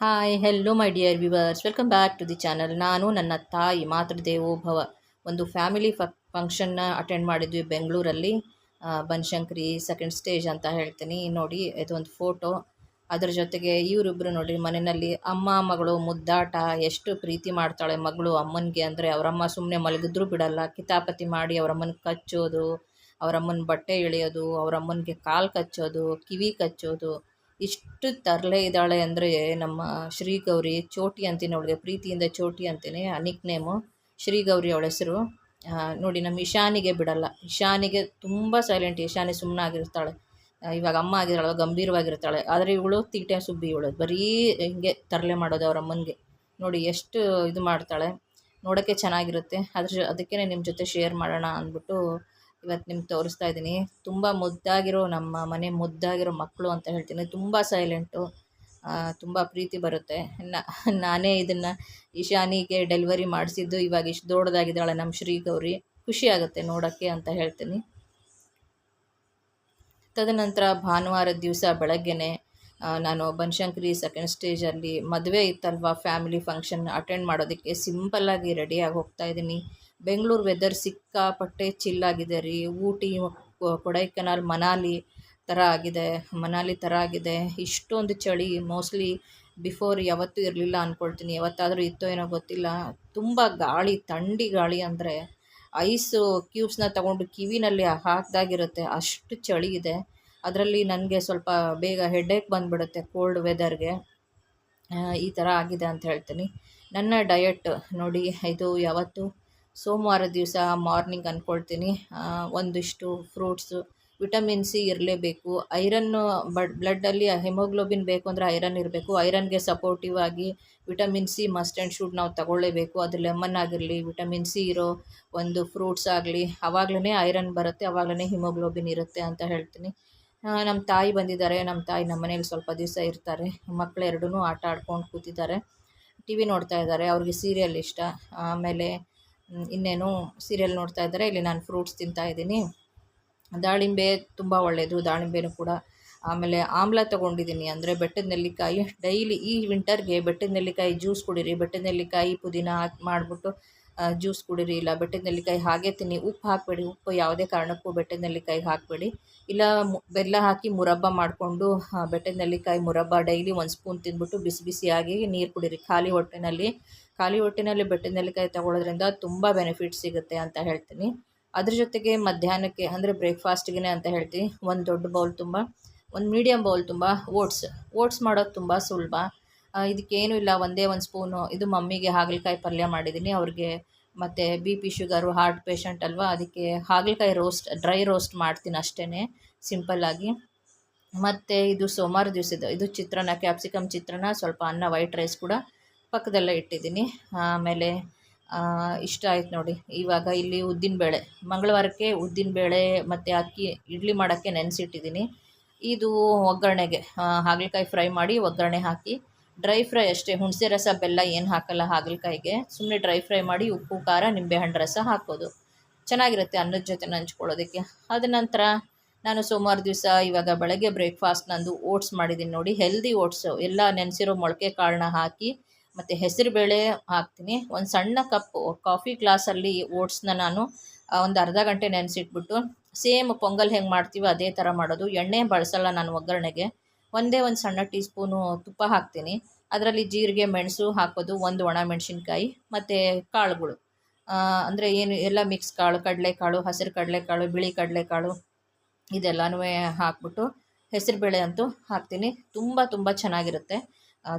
Hi hello my dear viewers welcome back to the channel ನಾನು ನನ್ನ ತಾಯಿ ಮಾತೃದೇವೋಭವ ಒಂದು ಫ್ಯಾಮಿಲಿ ಫ ಫಂಕ್ಷನ್ನ ಅಟೆಂಡ್ ಮಾಡಿದ್ವಿ ಬೆಂಗಳೂರಲ್ಲಿ. ಬನಶಂಕರಿ ಸೆಕೆಂಡ್ ಸ್ಟೇಜ್ ಅಂತ ಹೇಳ್ತೀನಿ. ನೋಡಿ, ಇದೊಂದು ಫೋಟೋ ಅದರ ಜೊತೆಗೆ ಇವರಿಬ್ಬರು ನೋಡಿ, ಮನೆಯಲ್ಲಿ ಅಮ್ಮ, ಮಗಳು, ಮುದ್ದಾಟ, ಎಷ್ಟು ಪ್ರೀತಿ ಮಾಡ್ತಾಳೆ ಮಗಳು ಅಮ್ಮನಿಗೆ ಅಂದರೆ ಅವರಮ್ಮ ಸುಮ್ಮನೆ ಮಲಗಿದ್ರೂ ಬಿಡಲ್ಲ. ಕಿತಾಪತಿ ಮಾಡಿ ಅವರಮ್ಮನ ಕಚ್ಚೋದು, ಅವರಮ್ಮನ ಬಟ್ಟೆ ಎಳೆಯೋದು, ಅವರಮ್ಮನಿಗೆ ಕಾಲು ಕಚ್ಚೋದು, ಕಿವಿ ಕಚ್ಚೋದು. ಇಷ್ಟು ತರಲೆ ಇದ್ದಾಳೆ ಅಂದರೆ ನಮ್ಮ ಶ್ರೀಗೌರಿ ಚೋಟಿ ಅಂತೀನಿ ಅವಳಿಗೆ, ಪ್ರೀತಿಯಿಂದ ಚೋಟಿ ಅಂತೀನಿ ನಿಕ್ ನೇಮು ಶ್ರೀಗೌರಿ ಅವಳ ಹೆಸರು. ನೋಡಿ, ನಮ್ಮ ಇಶಾನಿಗೆ ಬಿಡಲ್ಲ. ಇಶಾನಿಗೆ ತುಂಬ ಸೈಲೆಂಟ್ ಇಶಾನಿ ಸುಮ್ಮನಾಗಿರ್ತಾಳೆ ಇವಾಗ ಅಮ್ಮ ಆಗಿರ್ತಾಳೆ ಗಂಭೀರವಾಗಿರ್ತಾಳೆ. ಆದರೆ ಇವಳು ತೀಟೆ ಸುಬ್ಬಿ ಇವಳು. ಬರೀ ಹಿಂಗೆ ತರಲೆ ಮಾಡೋದು ಅವ್ರ ಅಮ್ಮನಿಗೆ. ನೋಡಿ, ಎಷ್ಟು ಇದು ಮಾಡ್ತಾಳೆ. ನೋಡೋಕ್ಕೆ ಚೆನ್ನಾಗಿರುತ್ತೆ. ಅದ್ರ ಅದಕ್ಕೇ ನಿಮ್ಮ ಜೊತೆ ಶೇರ್ ಮಾಡೋಣ ಅಂದ್ಬಿಟ್ಟು ಇವತ್ತು ನಿಮ್ಗೆ ತೋರಿಸ್ತಾ ಇದ್ದೀನಿ. ತುಂಬ ಮುದ್ದಾಗಿರೋ ನಮ್ಮ ಮನೆ, ಮುದ್ದಾಗಿರೋ ಮಕ್ಕಳು ಅಂತ ಹೇಳ್ತೀನಿ. ತುಂಬ ಸೈಲೆಂಟು ತುಂಬ ಪ್ರೀತಿ ಬರುತ್ತೆ. ನಾನೇ ಇದನ್ನು ಇಶಾನಿಗೆ ಡೆಲಿವರಿ ಮಾಡಿಸಿದ್ದು. ಇವಾಗ ಇಷ್ಟು ದೊಡ್ಡದಾಗಿದ್ದಾಳೆ ನಮ್ಮ ಶ್ರೀಗೌರಿ. ಖುಷಿ ಆಗುತ್ತೆ ನೋಡೋಕ್ಕೆ ಅಂತ ಹೇಳ್ತೀನಿ. ತದನಂತರ ಭಾನುವಾರದ ದಿವಸ ಬೆಳಗ್ಗೆನೆ ನಾನು ಬನಶಂಕರಿ ಸೆಕೆಂಡ್ ಸ್ಟೇಜಲ್ಲಿ ಮದುವೆ ಇತ್ತಲ್ವ ಫ್ಯಾಮಿಲಿ ಫಂಕ್ಷನ್ ಅಟೆಂಡ್ ಮಾಡೋದಕ್ಕೆ ಸಿಂಪಲ್ಲಾಗಿ ರೆಡಿಯಾಗಿ ಹೋಗ್ತಾ ಇದ್ದೀನಿ. ಬೆಂಗಳೂರು ವೆದರ್ ಸಿಕ್ಕಾಪಟ್ಟೆ ಚಿಲ್ಲಾಗಿದೆ ರೀ. ಊಟಿ ಕೊಡೈಕೆನಾಲ್, ಮನಾಲಿ ಥರ ಆಗಿದೆ, ಮನಾಲಿ ಥರ ಆಗಿದೆ. ಇಷ್ಟೊಂದು ಚಳಿ ಮೋಸ್ಟ್ಲಿ ಬಿಫೋರ್ ಯಾವತ್ತೂ ಇರಲಿಲ್ಲ ಅಂದ್ಕೊಳ್ತೀನಿ ಯಾವತ್ತಾದರೂ ಇತ್ತೋ ಏನೋ ಗೊತ್ತಿಲ್ಲ. ತುಂಬ ಗಾಳಿ, ಥಂಡಿ ಗಾಳಿ ಅಂದರೆ ಐಸು ಕ್ಯೂಬ್ಸ್ನ ತಗೊಂಡು ಕಿವಿನಲ್ಲಿ ಹಾಕ್ದಾಗಿರುತ್ತೆ. ಅಷ್ಟು ಚಳಿ ಇದೆ. ಅದರಲ್ಲಿ ನನಗೆ ಸ್ವಲ್ಪ ಬೇಗ ಹೆಡ್ಡೇಕ್ ಬಂದುಬಿಡುತ್ತೆ ಕೋಲ್ಡ್ ವೆದರ್ಗೆ ಈ ಥರ ಆಗಿದೆ ಅಂತ ಹೇಳ್ತೀನಿ. ನನ್ನ ಡಯಟ್ ನೋಡಿ, ಇದು ಯಾವತ್ತು ಸೋಮವಾರ ದಿವಸ ಮಾರ್ನಿಂಗ್ ಅಂದ್ಕೊಳ್ತೀನಿ ಒಂದಿಷ್ಟು ಫ್ರೂಟ್ಸು, ವಿಟಮಿನ್ ಸಿ ಇರಲೇಬೇಕು. ಐರನ್ನು ಬಡ್, ಬ್ಲಡ್ಡಲ್ಲಿ ಹೆಮೋಗ್ಲೋಬಿನ್ ಬೇಕು ಅಂದರೆ ಐರನ್ ಇರಬೇಕು. ಐರನ್ಗೆ ಸಪೋರ್ಟಿವ್ ಆಗಿ vitamin C must and should ನಾವು ತಗೊಳ್ಳೇಬೇಕು ಅದು ಲೆಮನ್ ಆಗಿರಲಿ, ವಿಟಮಿನ್ ಸಿ ಇರೋ ಒಂದು ಫ್ರೂಟ್ಸ್ ಆಗಲಿ ಆವಾಗಲೇ ಐರನ್ ಬರುತ್ತೆ ಆವಾಗಲೇ ಹಿಮೋಗ್ಲೋಬಿನ್ ಇರುತ್ತೆ ಅಂತ ಹೇಳ್ತೀನಿ. ನಮ್ಮ ತಾಯಿ ಬಂದಿದ್ದಾರೆ. ನಮ್ಮ ತಾಯಿ ನಮ್ಮ ಮನೇಲಿ ಸ್ವಲ್ಪ ದಿವಸ ಇರ್ತಾರೆ. ಮಕ್ಕಳೆರಡೂ ಆಟ ಆಡ್ಕೊಂಡು ಕೂತಿದ್ದಾರೆ. ಟಿ ವಿ ನೋಡ್ತಾ ಇದ್ದಾರೆ. ಅವ್ರಿಗೆ ಸೀರಿಯಲ್ ಇಷ್ಟ. ಆಮೇಲೆ ಇನ್ನೇನು ಸೀರಿಯಲ್ ನೋಡ್ತಾ ಇದ್ದಾರೆ. ಇಲ್ಲಿ ನಾನು ಫ್ರೂಟ್ಸ್ ತಿಂತಾ ಇದ್ದೀನಿ. ದಾಳಿಂಬೆ ತುಂಬ ಒಳ್ಳೆಯದು ದಾಳಿಂಬೆನೂ ಕೂಡ. ಆಮೇಲೆ ಆಮ್ಲ ತೊಗೊಂಡಿದ್ದೀನಿ. ಅಂದರೆ ಬೆಟ್ಟದ ನೆಲ್ಲಿಕಾಯಿ ಡೈಲಿ ಈ ವಿಂಟರ್ಗೆ ಬೆಟ್ಟದ ನೆಲ್ಲಿಕಾಯಿ ಜ್ಯೂಸ್ ಕುಡೀರಿ, ಬೆಟ್ಟದ ನೆಲ್ಲಿಕಾಯಿ ಪುದೀನ ಹಾಕಿ ಮಾಡಿಬಿಟ್ಟು ಜ್ಯೂಸ್ ಕುಡೀರಿ, ಇಲ್ಲ ಬೆಟ್ಟದ ನೆಲ್ಲಿಕಾಯಿ ಹಾಗೆ ತಿನ್ನಿ. ಉಪ್ಪು ಹಾಕಬೇಡಿ. ಉಪ್ಪು ಯಾವುದೇ ಕಾರಣಕ್ಕೂ ಬೆಟ್ಟದ ನೆಲ್ಲಿಕಾಯಿ ಹಾಕಬೇಡಿ. ಇಲ್ಲ ಬೆಲ್ಲ ಹಾಕಿ ಮುರಬ್ಬ ಮಾಡಿಕೊಂಡು ಬೆಟ್ಟದ ನೆಲ್ಲಿಕಾಯಿ ಮುರಬ್ಬ ಡೈಲಿ ಒಂದು ಸ್ಪೂನ್ ತಿಂದ್ಬಿಟ್ಟು ಬಿಸಿ ಬಿಸಿಯಾಗಿ ನೀರು ಕುಡೀರಿ. ಖಾಲಿ ಹೊಟ್ಟೆನಲ್ಲಿ ಖಾಲಿ ಹೊಟ್ಟಿನಲ್ಲಿ ಬೆಟ್ಟದ ನೆಲ್ಲಿಕಾಯಿ ತಗೊಳ್ಳೋದ್ರಿಂದ ತುಂಬ ಬೆನಿಫಿಟ್ ಸಿಗುತ್ತೆ ಅಂತ ಹೇಳ್ತೀನಿ. ಅದ್ರ ಜೊತೆಗೆ ಮಧ್ಯಾಹ್ನಕ್ಕೆ ಅಂದರೆ ಬ್ರೇಕ್ಫಾಸ್ಟ್ಗೆ ಅಂತ ಹೇಳ್ತೀನಿ. ಒಂದು ದೊಡ್ಡ ಬೌಲ್ ತುಂಬ, ಒಂದು ಮೀಡಿಯಮ್ ಬೌಲ್ ತುಂಬ ಓಟ್ಸ್ ಓಟ್ಸ್ ಮಾಡೋದು ತುಂಬ ಸುಲಭ. ಇದಕ್ಕೇನೂ ಇದಕ್ಕೇನು ಇಲ್ಲ, ಒಂದೇ ಒಂದು ಸ್ಪೂನು ಇದು ಮಮ್ಮಿಗೆ ಹಾಗಲಕಾಯಿ ಪಲ್ಯ ಮಾಡಿದ್ದೀನಿ ಅವ್ರಿಗೆ ಮತ್ತು B P sugar heart patient ಅಲ್ವಾ, ಅದಕ್ಕೆ ಹಾಗಲಕಾಯಿ ರೋಸ್ಟ್ ಡ್ರೈ ರೋಸ್ಟ್ ಮಾಡ್ತೀನಿ ಅಷ್ಟೇ ಸಿಂಪಲ್ಲಾಗಿ ಮತ್ತು ಇದು ಸೋಮವಾರ ದಿವಸದ ಇದು ಚಿತ್ರಾನ್ನ ಕ್ಯಾಪ್ಸಿಕಮ್ ಚಿತ್ರಾನ್ನ, ಸ್ವಲ್ಪ ಅನ್ನ ವೈಟ್ ರೈಸ್ ಕೂಡ. ಪಕ್ಕದಲ್ಲೇ ಇಟ್ಟಿದ್ದೀನಿ. ಆಮೇಲೆ ಇಷ್ಟ ಆಯ್ತು ನೋಡಿ. ಇವಾಗ ಇಲ್ಲಿ ಉದ್ದಿನಬೇಳೆ ಮಂಗಳವಾರಕ್ಕೆ ಉದ್ದಿನಬೇಳೆ ಮತ್ತು ಅಕ್ಕಿ ಇಡ್ಲಿ ಮಾಡೋಕ್ಕೆ ನೆನೆಸಿಟ್ಟಿದ್ದೀನಿ. ಇದು ಒಗ್ಗರಣೆಗೆ ಹಾಗಲಕಾಯಿ ಫ್ರೈ ಮಾಡಿ ಒಗ್ಗರಣೆ ಹಾಕಿ, ಡ್ರೈ ಫ್ರೈ ಅಷ್ಟೇ, ಹುಣಸೆ ರಸ, ಬೆಲ್ಲ ಏನು ಹಾಕಲ್ಲ ಹಾಗಲಕಾಯಿಗೆ. ಸುಮ್ಮನೆ ಡ್ರೈ ಫ್ರೈ ಮಾಡಿ ಉಪ್ಪು, ಖಾರ, ನಿಂಬೆಹಣ್ಣು ರಸ ಹಾಕೋದು. ಚೆನ್ನಾಗಿರುತ್ತೆ ಅನ್ನದ ಜೊತೆ ನಂಚ್ಕೊಳ್ಳೋದಕ್ಕೆ. ಅದ ನಂತರ ನಾನು ಸೋಮವಾರ ದಿವಸ ಇವಾಗ ಬೆಳಗ್ಗೆ ಬ್ರೇಕ್ಫಾಸ್ಟ್ ನಂದು ಓಟ್ಸ್ ಮಾಡಿದ್ದೀನಿ ನೋಡಿ. ಹೆಲ್ದಿ ಓಟ್ಸು ಎಲ್ಲ ನೆನೆಸಿರೋ ಮೊಳಕೆ ಕಾಳನ್ನ ಹಾಕಿ ಮತ್ತು ಹೆಸರುಬೇಳೆ ಹಾಕ್ತೀನಿ. ಒಂದು ಸಣ್ಣ ಕಪ್ ಕಾಫಿ ಗ್ಲಾಸಲ್ಲಿ ಓಟ್ಸ್ನ ನಾನು ಒಂದು ಅರ್ಧ ಗಂಟೆ ನೆನೆಸಿಟ್ಬಿಟ್ಟು ಸೇಮ್ ಪೊಂಗಲ್ ಹೆಂಗೆ ಮಾಡ್ತೀವೋ ಅದೇ ಥರ ಮಾಡೋದು. ಎಣ್ಣೆ ಬಳಸಲ್ಲ ನಾನು ಒಗ್ಗರಣೆಗೆ. ಒಂದೇ ಒಂದು ಸಣ್ಣ ಟೀ ಸ್ಪೂನು ತುಪ್ಪ ಹಾಕ್ತೀನಿ. ಅದರಲ್ಲಿ ಜೀರಿಗೆ, ಮೆಣಸು ಹಾಕೋದು, ಒಂದು ಒಣ ಮೆಣಸಿನ್ಕಾಯಿ, ಮತ್ತು ಕಾಳುಗಳು. ಅಂದರೆ ಏನು, ಎಲ್ಲ ಮಿಕ್ಸ್ ಕಾಳು, ಕಡಲೆಕಾಳು, ಹಸಿರು ಕಡಲೆಕಾಳು, ಬಿಳಿ ಕಡಲೆಕಾಳು ಇದೆಲ್ಲನೂ ಹಾಕ್ಬಿಟ್ಟು ಹೆಸರುಬೇಳೆ ಅಂತೂ ಹಾಕ್ತೀನಿ. ತುಂಬ ತುಂಬ ಚೆನ್ನಾಗಿರುತ್ತೆ. ಆ,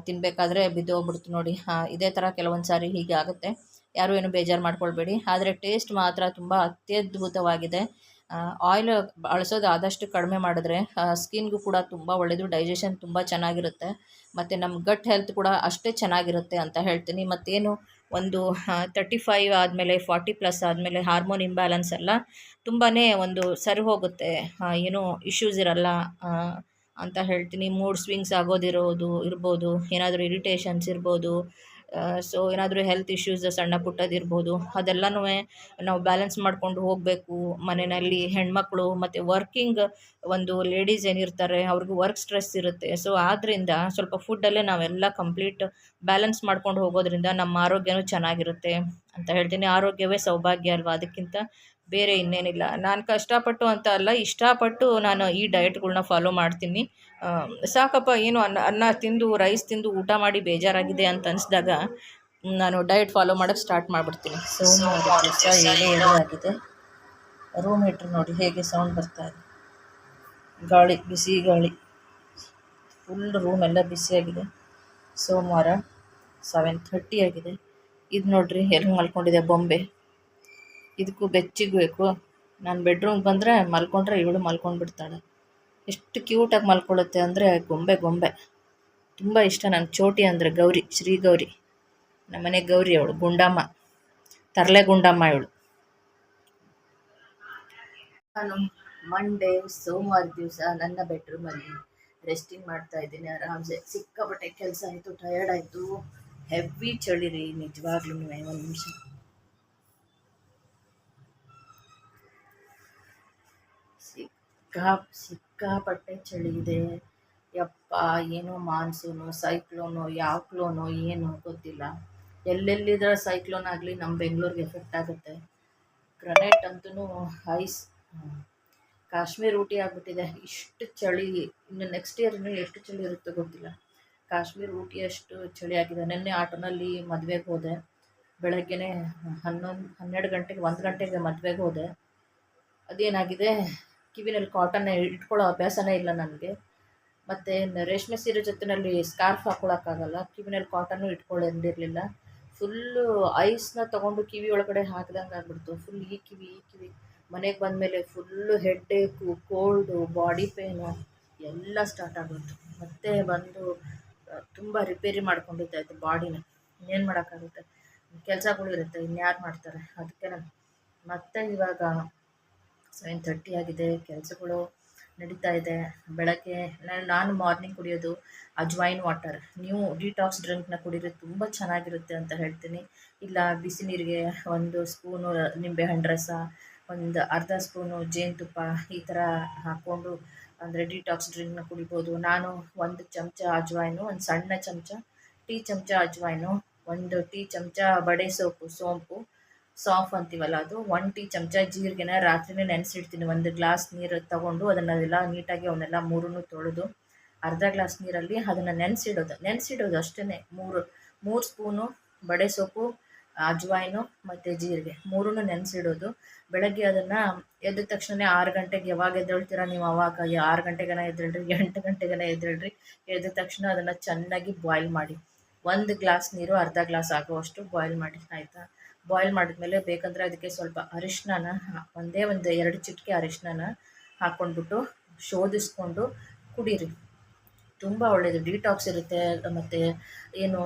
ಬಿದ್ದು ಹೋಗ್ಬಿಡ್ತು ನೋಡಿ. ಇದೇ ಥರ ಕೆಲವೊಂದು ಸಾರಿ ಹೀಗೆ ಆಗುತ್ತೆ. ಯಾರೂ ಏನು ಬೇಜಾರು ಮಾಡ್ಕೊಳ್ಬೇಡಿ. ಆದರೆ ಟೇಸ್ಟ್ ಮಾತ್ರ ತುಂಬ ಅತ್ಯದ್ಭುತವಾಗಿದೆ. ಆಯಿಲ್ ಬಳಸೋದು ಆದಷ್ಟು ಕಡಿಮೆ ಮಾಡಿದ್ರೆ ಸ್ಕಿನ್ಗೂ ಕೂಡ ತುಂಬ ಒಳ್ಳೆಯದು ಡೈಜೆಷನ್ ತುಂಬ ಚೆನ್ನಾಗಿರುತ್ತೆ. ಮತ್ತು ನಮ್ಮ ಗಟ್ ಹೆಲ್ತ್ ಕೂಡ ಅಷ್ಟೇ ಚೆನ್ನಾಗಿರುತ್ತೆ ಅಂತ ಹೇಳ್ತೀನಿ. ಮತ್ತೇನು ಒಂದು ತರ್ಟಿ ಫೈವ್ ಆದಮೇಲೆ ಫಾರ್ಟಿ ಪ್ಲಸ್ ಆದಮೇಲೆ ಹಾರ್ಮೋನ್ ಇಂಬ್ಯಾಲೆನ್ಸ್ ಎಲ್ಲ ತುಂಬಾ ಒಂದು ಸರಿ ಹೋಗುತ್ತೆ. ಏನು ಇಶ್ಯೂಸ್ ಇರಲ್ಲ. ಅಂತ ಹೇಳ್ತೀನಿ. ಮೂಡ್ ಸ್ವಿಂಗ್ಸ್ ಆಗೋದಿರೋದು ಇರ್ಬೋದು, ಏನಾದರೂ ಇರಿಟೇಷನ್ಸ್ ಇರ್ಬೋದು ಸೊ ಏನಾದರೂ ಹೆಲ್ತ್ ಇಶ್ಯೂಸ್ ಸಣ್ಣ ಪುಟ್ಟದಿರ್ಬೋದು ಅದೆಲ್ಲನೂ ನಾವು ಬ್ಯಾಲೆನ್ಸ್ ಮಾಡಿಕೊಂಡು ಹೋಗಬೇಕು. ಮನೆಯಲ್ಲಿ ಹೆಣ್ಮಕ್ಳು ಮತ್ತು ವರ್ಕಿಂಗ್ ಒಂದು ಲೇಡೀಸ್ ಏನಿರ್ತಾರೆ, ಅವ್ರಿಗೂ ವರ್ಕ್ ಸ್ಟ್ರೆಸ್ ಇರುತ್ತೆ. ಸೊ ಆದ್ದರಿಂದ ಸ್ವಲ್ಪ ಫುಡ್ಡಲ್ಲೇ ನಾವೆಲ್ಲ ಕಂಪ್ಲೀಟ್ ಬ್ಯಾಲೆನ್ಸ್ ಮಾಡ್ಕೊಂಡು ಹೋಗೋದ್ರಿಂದ ನಮ್ಮ ಆರೋಗ್ಯನೂ ಚೆನ್ನಾಗಿರುತ್ತೆ ಅಂತ ಹೇಳ್ತೀನಿ. ಆರೋಗ್ಯವೇ ಸೌಭಾಗ್ಯ ಅಲ್ವಾ? ಅದಕ್ಕಿಂತ ಬೇರೆ ಇನ್ನೇನಿಲ್ಲ. ನಾನು ಕಷ್ಟಪಟ್ಟು ಅಂತ ಅಲ್ಲ, ಇಷ್ಟಪಟ್ಟು ನಾನು ಈ ಡಯಟ್ಗಳನ್ನ ಫಾಲೋ ಮಾಡ್ತೀನಿ. ಸಾಕಪ್ಪ, ಏನು ಅನ್ನ ಅನ್ನ ತಿಂದು ರೈಸ್ ತಿಂದು ಊಟ ಮಾಡಿ ಬೇಜಾರಾಗಿದೆ ಅಂತ ಅನಿಸಿದಾಗ ನಾನು ಡಯಟ್ ಫಾಲೋ ಮಾಡೋಕ್ಕೆ ಸ್ಟಾರ್ಟ್ ಮಾಡಿಬಿಡ್ತೀನಿ. ದಿವಸ ಏಳು ಏಳು ಆಗಿದೆ ರೂಮ್ ಹೀಟ್ರ್ ನೋಡಿ ಹೇಗೆ ಸೌಂಡ್ ಬರ್ತಾ ಇದೆ. ಗಾಳಿ, ಬಿಸಿ ಗಾಳಿ. ಫುಲ್ ರೂಮ್ ಎಲ್ಲ ಬಿಸಿಯಾಗಿದೆ ಸೋಮವಾರ ಸೆವೆನ್ ಥರ್ಟಿ ಆಗಿದೆ. ಇದು ನೋಡ್ರಿ ಹೆಲ್ಪ್ ಮಲ್ಕೊಂಡಿದೆ ಬೊಂಬೆ. ಇದಕ್ಕೂ ಬೆಚ್ಚಿಗೆ ಬೇಕು. ನಾನು ಬೆಡ್ರೂಮ್ಗೆ ಬಂದರೆ ಮಲ್ಕೊಂಡ್ರೆ ಇವಳು ಮಲ್ಕೊಂಡ್ಬಿಡ್ತಾಳೆ ಎಷ್ಟು ಕ್ಯೂಟಾಗಿ ಮಲ್ಕೊಳ್ಳುತ್ತೆ ಅಂದರೆ ಗೊಂಬೆ ಗೊಂಬೆ. ತುಂಬ ಇಷ್ಟ ನನ್ನ ಚೋಟಿ ಅಂದರೆ ಗೌರಿ, ಶ್ರೀ ಗೌರಿ. ನಮ್ಮನೆ ಗೌರಿ ಅವಳು, ಗುಂಡಮ್ಮ. ತರಲೆ ಗುಂಡಮ್ಮ ಇವಳು. ನಾನು ಮಂಡೇ ಸೋಮವಾರ ದಿವಸ ನನ್ನ ಬೆಡ್ರೂಮಲ್ಲಿ ರೆಸ್ಟಿಂಗ್ ಮಾಡ್ತಾ ಇದ್ದೀನಿ ಆರಾಮ್ಸೆ. ಸಿಕ್ಕಾಪಟ್ಟೆ ಕೆಲಸ ಆಯಿತು ಟಯರ್ಡ್ ಆಯಿತು. ಹೆವಿ ಚಳಿ ರೀ ನಿಜವಾಗ್ಲೂ ಒಂದು ನಿಮಿಷ. ಸಿಕ್ಕಾ ಸಿಕ್ಕಾಪಟ್ಟೆ ಚಳಿ ಇದೆ ಯಪ್ಪ, ಏನೋ ಮಾನ್ಸೂನು, ಸೈಕ್ಲೋನು ಯಾವ ಕ್ಲೋನು ಏನು ಗೊತ್ತಿಲ್ಲ. ಎಲ್ಲೆಲ್ಲಿದ್ರೆ ಸೈಕ್ಲೋನ್ ಆಗಲಿ ನಮ್ಮ ಬೆಂಗಳೂರಿಗೆ ಎಫೆಕ್ಟ್ ಆಗುತ್ತೆ. ಗ್ರನೇಟ್ ಅಂತೂ ಐಸ್ ಕಾಶ್ಮೀರ್ ಊಟಿ ಆಗಿಬಿಟ್ಟಿದೆ. ಇಷ್ಟು ಚಳಿ, ಇನ್ನು ನೆಕ್ಸ್ಟ್ ಇಯರ್ ಇನ್ನು ಎಷ್ಟು ಚಳಿ ಇರುತ್ತೋ ಗೊತ್ತಿಲ್ಲ. ಕಾಶ್ಮೀರ್ ಊಟಿ ಅಷ್ಟು ಚಳಿ ಆಗಿದೆ. ನಿನ್ನೆ ಆಟೋನಲ್ಲಿ ಮದುವೆಗೆ ಹೋದೆ. ಬೆಳಗ್ಗೆನೇ ಹನ್ನೊಂದು, ಹನ್ನೆರಡು ಗಂಟೆಗೆ, ಒಂದು ಗಂಟೆಗೆ ಮದುವೆಗೆ ಹೋದೆ. ಅದೇನಾಗಿದೆ? ಕಿವಿನಲ್ಲಿ ಕಾಟನ್ ಇಟ್ಕೊಳ್ಳೋ ಅಭ್ಯಾಸನೇ ಇಲ್ಲ ನನಗೆ. ಮತ್ತು ರೇಷ್ಮೆ ಸೀರೆ ಜೊತೆಯಲ್ಲಿ ಸ್ಕಾರ್ಫ್ ಹಾಕ್ಕೊಳಕ್ಕಾಗಲ್ಲ ಕಿವಿನಲ್ಲಿ ಕಾಟನ್ನು ಇಟ್ಕೊಳ್ಳೋದಿರಲಿಲ್ಲ ಫುಲ್ಲು ಐಸ್ನ ತೊಗೊಂಡು ಕಿವಿ ಒಳಗಡೆ ಹಾಕ್ದಂಗೆ ಆಗ್ಬಿಡ್ತು. ಫುಲ್ ಈ ಕಿವಿ ಈ ಕಿವಿ. ಮನೆಗೆ ಬಂದಮೇಲೆ full headache cold body pain ಎಲ್ಲ ಸ್ಟಾರ್ಟ್ ಆಗ್ಬಿಡ್ತು. ಮತ್ತೆ ಬಂದು ತುಂಬ ರಿಪೇರಿ ಮಾಡ್ಕೊಂಡಿದ್ದಾಯ್ತು ಬಾಡಿನ ಇನ್ನೇನು ಮಾಡೋಕ್ಕಾಗುತ್ತೆ? ಕೆಲಸಗಳಿರುತ್ತೆ ಇನ್ಯಾರು ಮಾಡ್ತಾರೆ? ಅದಕ್ಕೆ ನಾನು ಮತ್ತೆ ಇವಾಗ ಸೆವೆನ್ ಥರ್ಟಿ ಆಗಿದೆ, ಕೆಲಸಗಳು ನಡೀತಾ ಇದೆ. ಬೆಳಗ್ಗೆ ನಾನು ಮಾರ್ನಿಂಗ್ ಕುಡಿಯೋದು ಅಜ್ವೈನ್ ವಾಟರ್. ನೀವು ಡಿಟಾಕ್ಸ್ ಡ್ರಿಂಕ್ನ ಕುಡಿದ್ರೆ ತುಂಬ ಚೆನ್ನಾಗಿರುತ್ತೆ ಅಂತ ಹೇಳ್ತೀನಿ. ಇಲ್ಲ ಬಿಸಿ ನೀರಿಗೆ ಒಂದು ಸ್ಪೂನು ನಿಂಬೆಹಣ್ಣು ರಸ, ಒಂದು ಅರ್ಧ ಸ್ಪೂನು ಜೇನುತುಪ್ಪ ಈ ಥರ ಹಾಕ್ಕೊಂಡು ಅಂದರೆ ಡಿಟಾಕ್ಸ್ ಡ್ರಿಂಕ್ನ ಕುಡಿಬೋದು. ನಾನು ಒಂದು ಚಮಚ ಅಜ್ವಾಯ್ನು ಒಂದು ಸಣ್ಣ ಚಮಚ ಟೀ ಚಮಚ ಅಜ್ವಾಯ್ನು ಒಂದು ಟೀ ಚಮಚ ಬಡೆ ಸೋಪು, ಸೋಂಪು ಸಾಫ್ ಅಂತೀವಲ್ಲ ಅದು? ಒನ್ ಟೀ ಚಮಚ ಜೀರಿಗೆನ ರಾತ್ರಿನೇ ನೆನೆಸಿಡ್ತೀನಿ. ಒಂದು ಗ್ಲಾಸ್ ನೀರು ತಗೊಂಡು ಅದನ್ನೆಲ್ಲ ನೀಟಾಗಿ ಅವನ್ನೆಲ್ಲ ಮೂರನ್ನು ತೊಳೆದು ಅರ್ಧ ಗ್ಲಾಸ್ ನೀರಲ್ಲಿ ಅದನ್ನು ನೆನೆಸಿಡೋದು. ನೆನೆಸಿಡೋದು ಅಷ್ಟೇ ಮೂರು ಮೂರು ಸ್ಪೂನು ಬಡೆ ಸೊಪ್ಪು, ಅಜ್ವಾಯಿನು ಮತ್ತು ಜೀರಿಗೆ ಮೂರನ್ನು ನೆನೆಸಿಡೋದು. ಬೆಳಗ್ಗೆ ಅದನ್ನು ಎದ್ದ ತಕ್ಷಣ ಆರು ಗಂಟೆಗೆ ಯಾವಾಗ ಎದ್ದೇಳ್ತೀರ ನೀವು? ಅವಾಗ ಆರು ಗಂಟೆಗನ ಎದ್ದೇಳ್ರಿ, ಎಂಟು ಗಂಟೆಗನ ಎದ್ದೇಳ್ರಿ. ಎದ್ದ ತಕ್ಷಣ ಅದನ್ನು ಚೆನ್ನಾಗಿ ಬಾಯ್ಲ್ ಮಾಡಿ. ಒಂದು ಗ್ಲಾಸ್ ನೀರು, ಅರ್ಧ ಗ್ಲಾಸ್ ಆಗುವಷ್ಟು ಬಾಯ್ಲ್ ಮಾಡಿ. ಆಯಿತಾ? ಬಾಯ್ಲ್ ಮಾಡಿದ್ಮೇಲೆ ಬೇಕಂದರೆ ಅದಕ್ಕೆ ಸ್ವಲ್ಪ ಅರಿಶಿನ ಒಂದೇ ಒಂದು ಎರಡು ಚಿಟಿಕೆ ಅರಿಶಿನ ಹಾಕ್ಕೊಂಡ್ಬಿಟ್ಟು ಶೋಧಿಸ್ಕೊಂಡು ಕುಡೀರಿ. ತುಂಬ ಒಳ್ಳೆಯದು ಡಿಟಾಕ್ಸ್ ಇರುತ್ತೆ, ಮತ್ತು ಏನು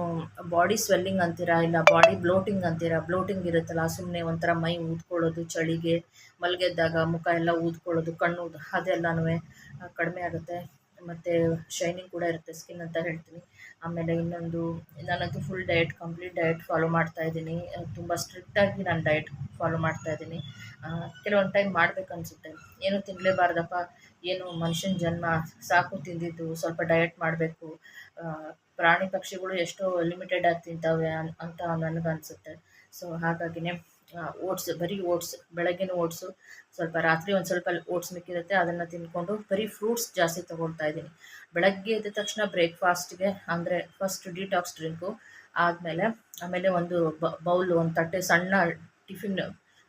ಬಾಡಿ ಸ್ವೆಲ್ಲಿಂಗ್ ಅಂತೀರಾ, ಇಲ್ಲ ಬಾಡಿ ಬ್ಲೋಟಿಂಗ್ ಅಂತೀರಾ, ಬ್ಲೋಟಿಂಗ್ ಇರುತ್ತಲ್ಲ ಸುಮ್ಮನೆ ಒಂಥರ ಮೈ ಊದ್ಕೊಳ್ಳೋದು, ಚಳಿಗೆ ಮಲಗೆದ್ದಾಗ ಮುಖ ಎಲ್ಲ ಊದ್ಕೊಳ್ಳೋದು, ಕಣ್ಣು ಅದೆಲ್ಲನೂ ಕಡಿಮೆ ಆಗುತ್ತೆ. ಮತ್ತು ಶೈನಿಂಗ್ ಕೂಡ ಇರುತ್ತೆ ಸ್ಕಿನ್ ಅಂತ ಹೇಳ್ತೀನಿ. ಆಮೇಲೆ ಇನ್ನೊಂದು, ನಾನಂತೂ full diet complete diet follow ಮಾಡ್ತಾ ಇದ್ದೀನಿ. ತುಂಬ ಸ್ಟ್ರಿಕ್ಟಾಗಿ ನಾನು ಡಯಟ್ ಫಾಲೋ ಮಾಡ್ತಾ ಇದ್ದೀನಿ. ಕೆಲವೊಂದು ಟೈಮ್ ಮಾಡಬೇಕನ್ಸುತ್ತೆ ಏನು ತಿನ್ನಲೇಬಾರ್ದಪ್ಪ ಏನು ಮನುಷ್ಯನ ಜನ್ಮ ಸಾಕು ತಿಂದಿದ್ದು, ಸ್ವಲ್ಪ ಡಯಟ್ ಮಾಡಬೇಕು. ಪ್ರಾಣಿ ಪಕ್ಷಿಗಳು ಎಷ್ಟೋ ಲಿಮಿಟೆಡ್ ಆಗಿ ತಿಂತವೆ ಅಂತ ನನಗನ್ಸುತ್ತೆ ಸೊ ಹಾಗಾಗಿನೇ ಓಟ್ಸ್, ಬರೀ ಓಟ್ಸ್, ಬೆಳಗ್ಗೆನೂ ಓಟ್ಸು, ಸ್ವಲ್ಪ ರಾತ್ರಿ ಒಂದು ಸ್ವಲ್ಪ ಓಟ್ಸ್ ಮಿಕ್ಕಿರುತ್ತೆ, ಅದನ್ನು ತಿಂದ್ಕೊಂಡು ಬರೀ ಫ್ರೂಟ್ಸ್ ಜಾಸ್ತಿ ತೊಗೊಳ್ತಾ ಇದ್ದೀನಿ. ಬೆಳಗ್ಗೆ ಎದ್ದ ತಕ್ಷಣ ಬ್ರೇಕ್ಫಾಸ್ಟ್ಗೆ ಅಂದರೆ ಫಸ್ಟ್ ಡಿಟಾಕ್ಸ್ ಡ್ರಿಂಕು ಆದಮೇಲೆ ಆಮೇಲೆ ಒಂದು ಬೌಲ್, ಒಂದು ತಟ್ಟೆ, ಸಣ್ಣ ಟಿಫಿನ್,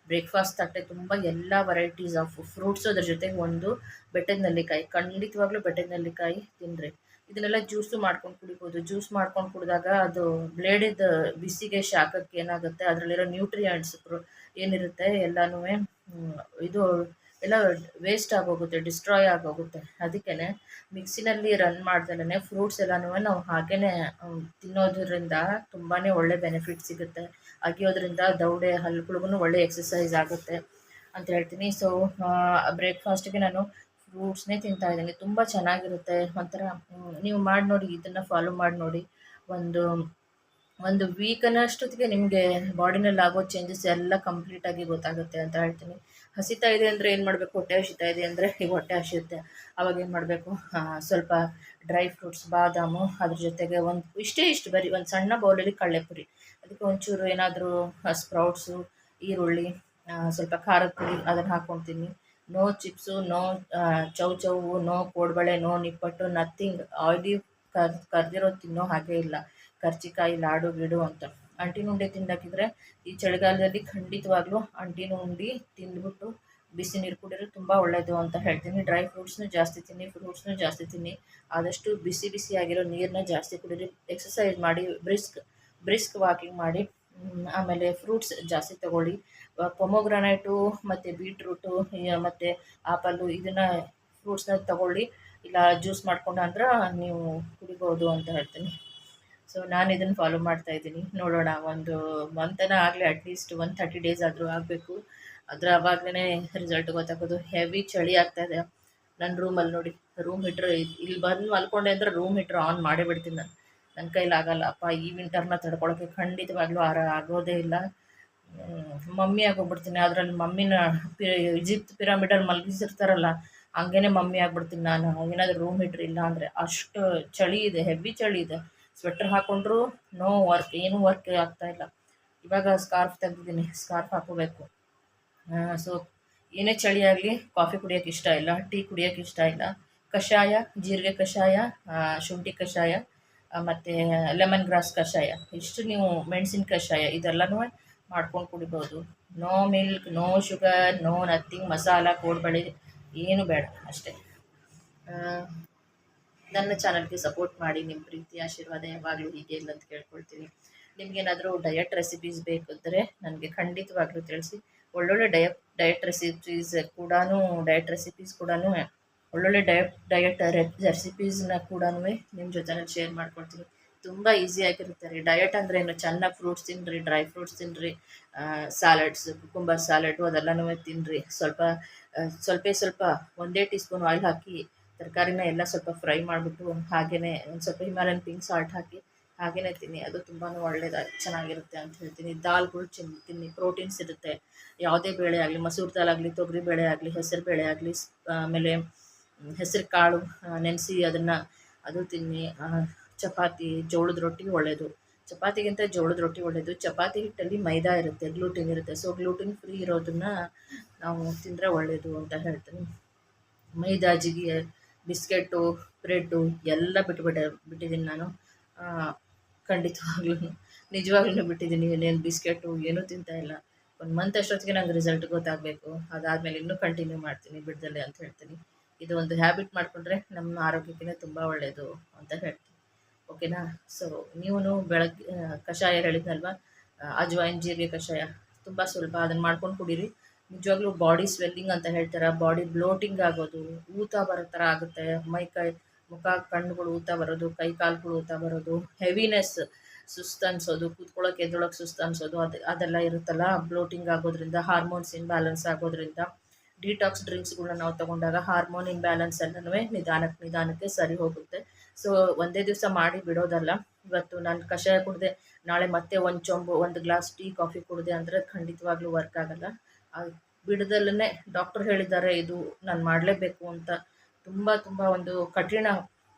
ಬ್ರೇಕ್ಫಾಸ್ಟ್ ತಟ್ಟೆ, ತುಂಬ ಎಲ್ಲ ವೆರೈಟೀಸ್ ಆಫ್ ಫ್ರೂಟ್ಸ್ ಅದ್ರ ಜೊತೆಗೆ ಒಂದು ಬೆಟ್ಟದ ನೆಲ್ಲಿಕಾಯಿ, ಖಂಡಿತವಾಗ್ಲೂ ಬೆಟ್ಟದ ನೆಲ್ಲಿಕಾಯಿ ತಿನ್ನಿರಿ ಇದನ್ನೆಲ್ಲ ಜ್ಯೂಸು ಮಾಡ್ಕೊಂಡು ಕುಡಿಬೋದು. ಜ್ಯೂಸ್ ಮಾಡ್ಕೊಂಡು ಕುಡಿದಾಗ ಅದು ಬ್ಲೇಡಿದ ಬಿಸಿಗೆ ಶಾಖಕ್ಕೆ ಏನಾಗುತ್ತೆ, ಅದರಲ್ಲಿರೋ ನ್ಯೂಟ್ರಿಯೆಂಟ್ಸ್ ಏನಿರುತ್ತೆ ಎಲ್ಲನೂ ಇದು ಎಲ್ಲ ವೇಸ್ಟ್ ಆಗೋಗುತ್ತೆ ಡಿಸ್ಟ್ರಾಯ್ ಆಗೋಗುತ್ತೆ. ಅದಕ್ಕೇನೆ ಮಿಕ್ಸಿನಲ್ಲಿ ರನ್ ಮಾಡ್ದಲೇ ಫ್ರೂಟ್ಸ್ ಎಲ್ಲನೂ ನಾವು ಹಾಗೇ ತಿನ್ನೋದ್ರಿಂದ ತುಂಬಾ ಒಳ್ಳೆ ಬೆನಿಫಿಟ್ ಸಿಗುತ್ತೆ. ಅಗಿಯೋದ್ರಿಂದ ದೌಡೆ, ಹಲ್ಲುಗಳಿಗೂ ಒಳ್ಳೆ ಎಕ್ಸಸೈಸ್ ಆಗುತ್ತೆ ಅಂತ ಹೇಳ್ತೀನಿ. ಸೊ ಬ್ರೇಕ್ಫಾಸ್ಟಿಗೆ ನಾನು ಫ್ರೂಟ್ಸ್ನೇ ತಿಂತಾ ಇದ್ದೀನಿ. ತುಂಬ ಚೆನ್ನಾಗಿರುತ್ತೆ ಒಂಥರ ನೀವು ಮಾಡಿ ನೋಡಿ ಇದನ್ನು ಫಾಲೋ ಮಾಡಿ ನೋಡಿ ಒಂದು ಒಂದು ವೀಕ್ ಅನ್ನೋಷ್ಟೊತ್ತಿಗೆ ನಿಮಗೆ ಬಾಡಿನಲ್ಲಿ ಆಗೋ ಚೇಂಜಸ್ ಎಲ್ಲ ಕಂಪ್ಲೀಟಾಗಿ ಗೊತ್ತಾಗುತ್ತೆ ಅಂತ ಹೇಳ್ತೀನಿ. ಹಸಿತಾ ಇದೆ ಅಂದರೆ ಏನು ಮಾಡಬೇಕು? ಹೊಟ್ಟೆ ಹಸಿತಾ ಇದೆ ಅಂದರೆ ಈಗ ಹೊಟ್ಟೆ ಹಸಿಯುತ್ತೆ. ಅವಾಗ ಏನು ಮಾಡಬೇಕು? ಸ್ವಲ್ಪ ಡ್ರೈ ಫ್ರೂಟ್ಸ್ ಬಾದಾಮು ಅದ್ರ ಜೊತೆಗೆ ಒಂದು, ಇಷ್ಟೇ ಇಷ್ಟು ಬರೀ ಒಂದು ಸಣ್ಣ ಬೌಲಲ್ಲಿ ಕಳ್ಳೆಪುರಿ. ಅದಕ್ಕೆ ಒಂಚೂರು ಏನಾದರೂ ಸ್ಪ್ರೌಟ್ಸು ಈರುಳ್ಳಿ ಸ್ವಲ್ಪ ಖಾರದ ಪುಡಿ ಅದನ್ನು ಹಾಕ್ಕೊತೀನಿ no chips no chow chow no ಕೋಡ್ಬಳೆ ನೋ ನಿಪ್ಪಟ್ಟು ನಥಿಂಗ್ ಆಯಿಲಿ ಕರ್ ಕರ್ದಿರೋ ತಿನ್ನೋ ಹಾಗೆ ಇಲ್ಲ. ಕರ್ಜಿಕಾಯಿ ಲಾಡು, ಗಿಡು ಅಂತ. ಅಂಟಿನ ಉಂಡೆ ತಿಂದಾಕಿದ್ರೆ ಈ ಚಳಿಗಾಲದಲ್ಲಿ ಖಂಡಿತವಾಗ್ಲೂ ಅಂಟಿನ ಉಂಡೆ ತಿಂದ್ಬಿಟ್ಟು ಬಿಸಿ ನೀರು ಕುಡಿದ್ರೆ ತುಂಬ ಒಳ್ಳೆಯದು ಅಂತ ಹೇಳ್ತೀನಿ. ಡ್ರೈ ಫ್ರೂಟ್ಸ್ನು ಜಾಸ್ತಿ ತಿನ್ನಿ ಫ್ರೂಟ್ಸ್ನು ಜಾಸ್ತಿ ತಿನ್ನಿ. ಆದಷ್ಟು ಬಿಸಿ ಬಿಸಿ ಆಗಿರೋ ನೀರನ್ನ ಜಾಸ್ತಿ ಕುಡಿರಿ. ಎಕ್ಸಸೈಸ್ ಮಾಡಿ ಬ್ರಿಸ್ಕ್ ಬ್ರಿಸ್ಕ್ ವಾಕಿಂಗ್ ಮಾಡಿ ಆಮೇಲೆ ಫ್ರೂಟ್ಸ್ ಜಾಸ್ತಿ ತಗೊಳ್ಳಿ. ಪೊಮೊಗ್ರಾನೈಟು ಮತ್ತು ಬೀಟ್ರೂಟು ಮತ್ತು ಆಪಲ್ಲು ಇದನ್ನು ಫ್ರೂಟ್ಸ್ನ ತಗೊಳ್ಳಿ. ಇಲ್ಲ ಜ್ಯೂಸ್ ಮಾಡ್ಕೊಂಡು ಅಂದ್ರೆ ನೀವು ಕುಡಿಬೋದು ಅಂತ ಹೇಳ್ತೀನಿ. ಸೊ ನಾನು ಇದನ್ನು ಫಾಲೋ ಮಾಡ್ತಾ ಇದ್ದೀನಿ. ನೋಡೋಣ, ಒಂದು ಮಂತನ ಆಗಲಿ ಅಟ್ಲೀಸ್ಟ್ ಒನ್ ತರ್ಟಿ ಡೇಸ್ ಆದರೂ ಆಗಬೇಕು. ಅದರ ಅವಾಗಲೇ ರಿಸಲ್ಟ್ ಗೊತ್ತಾಗೋದು. ಹೆವಿ ಚಳಿ ಆಗ್ತಾ ಇದೆ. ನನ್ನ ರೂಮಲ್ಲಿ ನೋಡಿ ರೂಮ್ ಹೀಟ್ರ್ ಇಲ್ಲಿ ಬಂದು ಮಲ್ಕೊಂಡೆ ಅಂದರೆ ರೂಮ್ ಹೀಟ್ರ್ ಆನ್ ಮಾಡೇ ಬಿಡ್ತೀನಿ ನಾನು. ನನ್ನ ಕೈಲಾಗಲ್ಲ ಅಪ್ಪ, ಈ ವಿಂಟರ್ನ ತಡ್ಕೊಳಕ್ಕೆ ಖಂಡಿತವಾಗ್ಲೂ ಆರ ಆಗೋದೇ ಇಲ್ಲ. ಮಮ್ಮಿ ಆಗೋಗ್ಬಿಡ್ತೀನಿ. ಅದರಲ್ಲಿ ಮಮ್ಮಿನ ಪಿ, ಈಜಿಪ್ಟ್ ಪಿರಾಮಿಡಲ್ಲಿ ಮಲಗಿಸಿರ್ತಾರಲ್ಲ, ಹಂಗೇನೆ ಮಮ್ಮಿ ಆಗ್ಬಿಡ್ತೀನಿ ನಾನು. ಏನಾದರೂ ರೂಮ್ ಹೀಟ್ರ್ ಇಲ್ಲ ಅಂದರೆ ಅಷ್ಟು ಚಳಿ ಇದೆ ಹೆವಿ ಚಳಿ ಇದೆ. ಸ್ವೆಟ್ರ್ ಹಾಕೊಂಡ್ರು ನೋ ವರ್ಕ್ ಏನೂ ವರ್ಕ್ ಆಗ್ತಾ ಇಲ್ಲ. ಇವಾಗ ಸ್ಕಾರ್ಫ್ ತೆಗ್ದಿದ್ದೀನಿ ಸ್ಕಾರ್ಫ್ ಹಾಕೋಬೇಕು ಸೊ ಏನೇ ಚಳಿ ಆಗಲಿ ಕಾಫಿ ಕುಡಿಯೋಕೆ ಇಷ್ಟ ಇಲ್ಲ ಟೀ ಕುಡಿಯೋಕೆ ಇಷ್ಟ ಇಲ್ಲ. ಕಷಾಯ, ಜೀರಿಗೆ ಕಷಾಯ ಶುಂಠಿ ಕಷಾಯ ಮತ್ತು ಲೆಮನ್ ಗ್ರಾಸ್ ಕಷಾಯ. ಇಷ್ಟು ನೀವು ಮೆಣಸಿನ ಕಷಾಯ, ಇದೆಲ್ಲನೂ ಮಾಡ್ಕೊಂಡು ಕುಡಿಬೋದು. No milk no sugar no nothing masala, ಕೋಡ್ಬಳೆ, ಏನು ಬೇಡ, ಅಷ್ಟೇ. ನನ್ನ ಚಾನಲ್ಗೆ ಸಪೋರ್ಟ್ ಮಾಡಿ ನಿಮ್ಮ ಪ್ರೀತಿ, ಆಶೀರ್ವಾದ ಯಾವಾಗಲೂ ಹೀಗೆ ಇಲ್ಲ ಅಂತ ಕೇಳ್ಕೊಳ್ತೀನಿ. ನಿಮಗೇನಾದರೂ ಡಯಟ್ ರೆಸಿಪೀಸ್ ಬೇಕಿದ್ದರೆ ನನಗೆ ಖಂಡಿತವಾಗ್ಲೂ ತಿಳಿಸಿ. ಒಳ್ಳೊಳ್ಳೆ ಡಯಟ್ ಡಯಟ್ ರೆಸಿಪೀಸ್ ಕೂಡ ಡಯಟ್ ರೆಸಿಪೀಸ್ ಕೂಡ ಒಳ್ಳೊಳ್ಳೆ ಡಯಟ್ ಡಯಟ್ ರೆಸಿಪೀಸ್ನ ಕೂಡ ನಿಮ್ಮ ಜೊತೆನಲ್ಲಿ ಶೇರ್ ಮಾಡ್ಕೊಳ್ತೀನಿ. ತುಂಬ ಈಸಿಯಾಗಿರುತ್ತೆ ರೀ. ಡಯಟ್ ಅಂದರೆ ಏನು? ಚೆನ್ನಾಗಿ ಫ್ರೂಟ್ಸ್ ತಿನ್ನಿರಿ ಡ್ರೈ ಫ್ರೂಟ್ಸ್ ತಿನ್ನಿರಿ ಸ್ಯಾಲಡ್ಸ್ ಕುಕುಂಬರ್ ಸ್ಯಾಲಡು ಅದೆಲ್ಲನೂ ತಿನ್ನಿರಿ ಸ್ವಲ್ಪ ಸ್ವಲ್ಪ ಸ್ವಲ್ಪ ಒಂದೇ ಟೀ ಸ್ಪೂನ್ ಆಯಿಲ್ ಹಾಕಿ ತರಕಾರಿನ ಎಲ್ಲ ಸ್ವಲ್ಪ ಫ್ರೈ ಮಾಡಿಬಿಟ್ಟು ಹಾಗೆಯೇ ಒಂದು ಸ್ವಲ್ಪ ಹಿಮಾಲಯನ್ ಪಿಂಕ್ ಸಾಲ್ಟ್ ಹಾಕಿ ಹಾಗೆಯೇ ತಿನ್ನಿ. ಅದು ತುಂಬಾ ಒಳ್ಳೇದು, ಚೆನ್ನಾಗಿರುತ್ತೆ ಅಂತ ಹೇಳ್ತೀನಿ. ದಾಲ್ಗಳು ಚಿನ್ ತಿನ್ನಿ. ಪ್ರೋಟೀನ್ಸ್ ಇರುತ್ತೆ. ಯಾವುದೇ ಬೇಳೆ ಆಗಲಿ, ಮಸೂರು ದಾಲ್ ಆಗಲಿ, ತೊಗರಿ ಬೇಳೆ ಆಗಲಿ, ಹೆಸರು ಬೇಳೆ ಆಗಲಿ ಆಮೇಲೆ ಹೆಸರು ಕಾಳು ನೆನೆಸಿ ಅದನ್ನು ಅದು ತಿನ್ನಿ. ಚಪಾತಿ, ಜೋಳದ ರೊಟ್ಟಿ ಒಳ್ಳೆಯದು ಚಪಾತಿಗಿಂತ ಜೋಳದ ರೊಟ್ಟಿ ಒಳ್ಳೆಯದು ಚಪಾತಿ ಹಿಟ್ಟಲ್ಲಿ ಮೈದಾ ಇರುತ್ತೆ, ಗ್ಲೂಟಿನ್ ಇರುತ್ತೆ. ಸೊ, ಗ್ಲೂಟಿನ್ ಫ್ರೀ ಇರೋದನ್ನು ನಾವು ತಿಂದರೆ ಒಳ್ಳೆಯದು ಅಂತ ಹೇಳ್ತೀನಿ. ಮೈದಾ ಜಿಗಿ ಬಿಸ್ಕೆಟು, ಬ್ರೆಡ್ಡು ಎಲ್ಲ ಬಿಟ್ಬಿಟ್ಟೆ, ಬಿಟ್ಟಿದ್ದೀನಿ ನಾನು. ಖಂಡಿತವಾಗ್ಲೂ ನಿಜವಾಗ್ಲೂ ಬಿಟ್ಟಿದ್ದೀನಿ. ಏನೇನು ಬಿಸ್ಕೆಟ್ಟು ಏನೂ ಇಲ್ಲ. ಒಂದು ಮಂತ್ ಅಷ್ಟೊತ್ತಿಗೆ ನಂಗೆ ರಿಸಲ್ಟ್ ಗೊತ್ತಾಗಬೇಕು. ಅದಾದಮೇಲೆ ಇನ್ನೂ ಕಂಟಿನ್ಯೂ ಮಾಡ್ತೀನಿ, ಬಿಡ್ದಲೆ ಅಂತ ಹೇಳ್ತೀನಿ. ಇದು ಒಂದು ಹ್ಯಾಬಿಟ್ ಮಾಡಿಕೊಂಡ್ರೆ ನಮ್ಮ ಆರೋಗ್ಯಕ್ಕೆ ತುಂಬ ಒಳ್ಳೆಯದು ಅಂತ ಹೇಳ್ತೀನಿ. ಓಕೆನಾ ಸೊ ನೀವು ಬೆಳಗ್ಗೆ ಕಷಾಯ ಹೇಳಿದ್ನಲ್ವಾ? ಅಜ್ವಾಯಿನ್ ಜೀರಿಗೆ ಕಷಾಯ. ತುಂಬ ಸುಲಭ. ಅದನ್ನು ಮಾಡ್ಕೊಂಡು ಕುಡೀರಿ. ನಿಜವಾಗ್ಲೂ ಬಾಡಿ ಸ್ವೆಲ್ಲಿಂಗ್ ಅಂತ ಹೇಳ್ತಾರೆ? ಬಾಡಿ ಬ್ಲೋಟಿಂಗ್ ಆಗೋದು, ಊತ ಬರೋ ಥರ ಆಗುತ್ತೆ. ಮೈ ಕೈ, ಮುಖ, ಕಣ್ಣುಗಳು ಊತ ಬರೋದು, ಕೈ ಕಾಲುಗಳು ಊತ ಬರೋದು ಹೆವಿನೆಸ್ ಸುಸ್ತು ಅನ್ಸೋದು ಕೂತ್ಕೊಳ್ಳೋಕೆ ಎದ್ದೊಳಕ್ಕೆ ಸುಸ್ತು ಅನ್ಸೋದು, ಅದು, ಅದೆಲ್ಲ ಇರುತ್ತಲ್ಲ? ಬ್ಲೋಟಿಂಗ್ ಆಗೋದ್ರಿಂದ ಹಾರ್ಮೋನ್ಸ್ ಇನ್ಬ್ಯಾಲೆನ್ಸ್ ಆಗೋದ್ರಿಂದ. ಡಿಟಾಕ್ಸ್ ಡ್ರಿಂಕ್ಸ್ಗಳನ್ನ ನಾವು ತಗೊಂಡಾಗ ಹಾರ್ಮೋನ್ ಇನ್ಬ್ಯಾಲೆನ್ಸ್ ಎಲ್ಲನೂ ನಿಧಾನಕ್ಕೆ ನಿಧಾನಕ್ಕೆ ಸರಿ ಹೋಗುತ್ತೆ. ಸೊ ಒಂದೇ ದಿವಸ ಮಾಡಿ ಬಿಡೋದಲ್ಲ. ಇವತ್ತು ನಾನು ಕಷಾಯ ಕುಡಿದೆ, ನಾಳೆ ಮತ್ತೆ ಒಂದು ಚೊಂಬು, ಒಂದು ಗ್ಲಾಸ್ ಟೀ ಕಾಫಿ ಕುಡಿದೆ ಅಂದರೆ ಖಂಡಿತವಾಗ್ಲೂ ವರ್ಕ್ ಆಗಲ್ಲ. ಬಿಡದಲ್ಲೇ ಡಾಕ್ಟರ್ ಹೇಳಿದ್ದಾರೆ, ಇದು ನಾನು ಮಾಡಲೇಬೇಕು ಅಂತ. ತುಂಬ ತುಂಬ ಒಂದು ಕಠಿಣ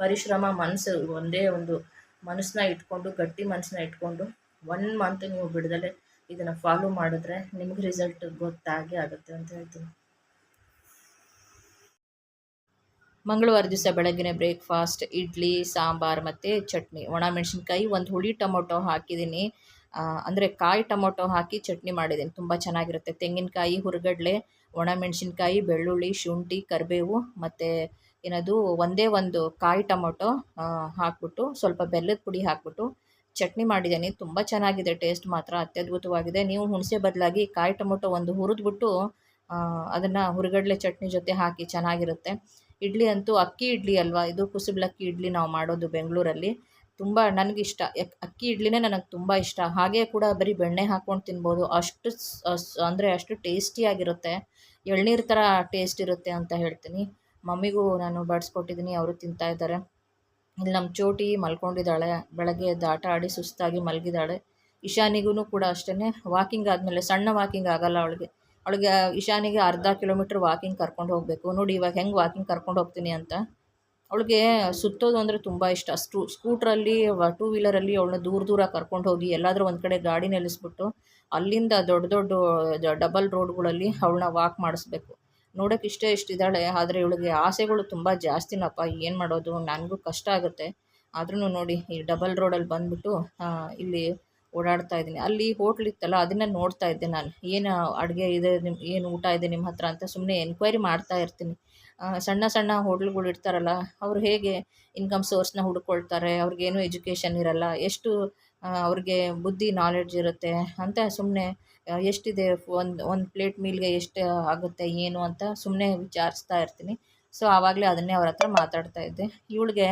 ಪರಿಶ್ರಮ ಮನಸ್ಸು ಒಂದೇ ಒಂದು ಮನಸ್ಸನ್ನ ಇಟ್ಕೊಂಡು, ಗಟ್ಟಿ ಮನಸ್ಸನ್ನ ಇಟ್ಕೊಂಡು ಒನ್ ಮಂತ್ ನೀವು ಬಿಡದಲ್ಲೇ ಇದನ್ನು ಫಾಲೋ ಮಾಡಿದ್ರೆ ನಿಮ್ಗೆ ರಿಸಲ್ಟ್ ಗೊತ್ತಾಗೇ ಆಗುತ್ತೆ ಅಂತ ಹೇಳ್ತೀನಿ. ಮಂಗಳವಾರ ದಿವಸ ಬೆಳಗ್ಗೆನೆ ಬ್ರೇಕ್ಫಾಸ್ಟ್ ಇಡ್ಲಿ, ಸಾಂಬಾರು ಮತ್ತು ಚಟ್ನಿ. ಒಣ ಮೆಣಸಿನ್ಕಾಯಿ, ಒಂದು ಹುಳಿ ಟೊಮೊಟೊ ಹಾಕಿದ್ದೀನಿ. ಅಂದರೆ ಕಾಯಿ ಟೊಮೊಟೊ ಹಾಕಿ ಚಟ್ನಿ ಮಾಡಿದ್ದೀನಿ. ತುಂಬ ಚೆನ್ನಾಗಿರುತ್ತೆ. ತೆಂಗಿನಕಾಯಿ, ಹುರುಗಡಲೆ, ಒಣಮೆಣಸಿನ್ಕಾಯಿ, ಬೆಳ್ಳುಳ್ಳಿ, ಶುಂಠಿ, ಕರಿಬೇವು ಮತ್ತು ಏನದು ಒಂದೇ ಒಂದು ಕಾಯಿ ಟೊಮೊಟೊ ಹಾಕ್ಬಿಟ್ಟು ಸ್ವಲ್ಪ ಬೆಲ್ಲದ ಪುಡಿ ಹಾಕ್ಬಿಟ್ಟು ಚಟ್ನಿ ಮಾಡಿದ್ದೀನಿ. ತುಂಬ ಚೆನ್ನಾಗಿದೆ. ಟೇಸ್ಟ್ ಮಾತ್ರ ಅತ್ಯದ್ಭುತವಾಗಿದೆ. ನೀವು ಹುಣಸೆ ಬದಲಾಗಿ ಕಾಯಿ ಟೊಮೊಟೊ ಒಂದು ಹುರಿದ್ಬಿಟ್ಟು ಅದನ್ನು ಹುರಿಗಡ್ಲೆ ಚಟ್ನಿ ಜೊತೆ ಹಾಕಿ ಚೆನ್ನಾಗಿರುತ್ತೆ. ಇಡ್ಲಿ ಅಂತೂ ಅಕ್ಕಿ ಇಡ್ಲಿ ಅಲ್ವಾ? ಇದು ಕುಸುಬ್ಲಕ್ಕಿ ಇಡ್ಲಿ ನಾವು ಮಾಡೋದು ಬೆಂಗಳೂರಲ್ಲಿ. ತುಂಬ ನನಗಿಷ್ಟ. ಯಾಕೆ ಅಕ್ಕಿ ಇಡ್ಲಿನೇ ನನಗೆ ತುಂಬ ಇಷ್ಟ. ಹಾಗೆ ಕೂಡ ಬರೀ ಬೆಣ್ಣೆ ಹಾಕ್ಕೊಂಡು ತಿನ್ಬೋದು. ಅಷ್ಟು ಅಂದರೆ ಅಷ್ಟು ಟೇಸ್ಟಿಯಾಗಿರುತ್ತೆ ಎಳ್ನೀರು ಥರ ಟೇಸ್ಟ್ ಇರುತ್ತೆ ಅಂತ ಹೇಳ್ತೀನಿ. ಮಮ್ಮಿಗೂ ನಾನು ಬಡಿಸ್ಕೊಟ್ಟಿದ್ದೀನಿ ಅವರು ತಿಂತಾ ಇದ್ದಾರೆ. ಇಲ್ಲಿ ನಮ್ಮ ಚೋಟಿ ಮಲ್ಕೊಂಡಿದ್ದಾಳೆ. ಬೆಳಗ್ಗೆ ಎದ್ದು ಆಟ ಆಡಿ ಸುಸ್ತಾಗಿ ಮಲಗಿದ್ದಾಳೆ. ಇಶಾನಿಗೂ ಕೂಡ ಅಷ್ಟೇ ವಾಕಿಂಗ್ ಆದಮೇಲೆ, ಸಣ್ಣ ವಾಕಿಂಗ್ ಆಗಲ್ಲ ಅವಳಿಗೆ. ಅವಳಿಗೆ ಇಶಾನಿಗೆ ಅರ್ಧ ಕಿಲೋಮೀಟ್ರ್ ವಾಕಿಂಗ್ ಕರ್ಕೊಂಡು ಹೋಗಬೇಕು. ನೋಡಿ ಇವಾಗ ಹೆಂಗೆ ವಾಕಿಂಗ್ ಕರ್ಕೊಂಡು ಹೋಗ್ತೀನಿ ಅಂತ. ಅವಳಿಗೆ ಸುತ್ತೋದು ಅಂದರೆ ತುಂಬ ಇಷ್ಟ. ಸ್ಟೂ ಸ್ಕೂಟ್ರಲ್ಲಿ ಟೂ ವೀಲರಲ್ಲಿ ಅವಳನ್ನ ದೂರ ದೂರ ಕರ್ಕೊಂಡು ಹೋಗಿ ಎಲ್ಲಾದರೂ ಒಂದು ಕಡೆ ಗಾಡಿ ನಿಲ್ಲಿಸ್ಬಿಟ್ಟು ಅಲ್ಲಿಂದ ದೊಡ್ಡ ದೊಡ್ಡ ಡಬಲ್ ರೋಡ್ಗಳಲ್ಲಿ ಅವಳನ್ನ ವಾಕ್ ಮಾಡಿಸ್ಬೇಕು. ನೋಡೋಕೆ ಇಷ್ಟೇ ಇಷ್ಟಿದ್ದಾಳೆ, ಆದರೆ ಇವಳಿಗೆ ಆಸೆಗಳು ತುಂಬ ಜಾಸ್ತಿನಪ್ಪ. ಏನು ಮಾಡೋದು? ನನಗೂ ಕಷ್ಟ ಆಗುತ್ತೆ. ಆದ್ರೂ ನೋಡಿ, ಈ ಡಬಲ್ ರೋಡಲ್ಲಿ ಬಂದುಬಿಟ್ಟು ಇಲ್ಲಿ ಓಡಾಡ್ತಾ ಇದ್ದೀನಿ. ಅಲ್ಲಿ ಹೋಟ್ಲ್ ಇತ್ತಲ್ಲ, ಅದನ್ನು ನೋಡ್ತಾ ಇದ್ದೆ ನಾನು. ಏನು ಅಡುಗೆ ಇದೆ ನಿಮ್ಮ ಏನು ಊಟ ಇದೆ ನಿಮ್ಮ ಹತ್ರ ಅಂತ ಸುಮ್ಮನೆ ಎನ್ಕ್ವೈರಿ ಮಾಡ್ತಾ ಇರ್ತೀನಿ. ಸಣ್ಣ ಸಣ್ಣ ಹೋಟ್ಲ್ಗಳು ಇರ್ತಾರಲ್ಲ ಅವ್ರು ಹೇಗೆ ಇನ್ಕಮ್ ಸೋರ್ಸ್ನ ಹುಡ್ಕೊಳ್ತಾರೆ ಅವ್ರಿಗೇನು ಎಜುಕೇಷನ್ ಇರಲ್ಲ, ಎಷ್ಟು ಅವ್ರಿಗೆ ಬುದ್ಧಿ ನಾಲೆಡ್ಜ್ ಇರುತ್ತೆ ಅಂತ ಸುಮ್ಮನೆ ಎಷ್ಟಿದೆ ಒಂದು ಒಂದು ಪ್ಲೇಟ್ ಮೀಲ್ಗೆ ಎಷ್ಟು ಆಗುತ್ತೆ, ಏನು ಅಂತ ಸುಮ್ಮನೆ ವಿಚಾರಿಸ್ತಾ ಇರ್ತೀನಿ. ಸೊ ಆವಾಗಲೇ ಅದನ್ನೇ ಅವ್ರ ಹತ್ರ ಮಾತಾಡ್ತಾ ಇದ್ದೆ. ಇವಳಿಗೆ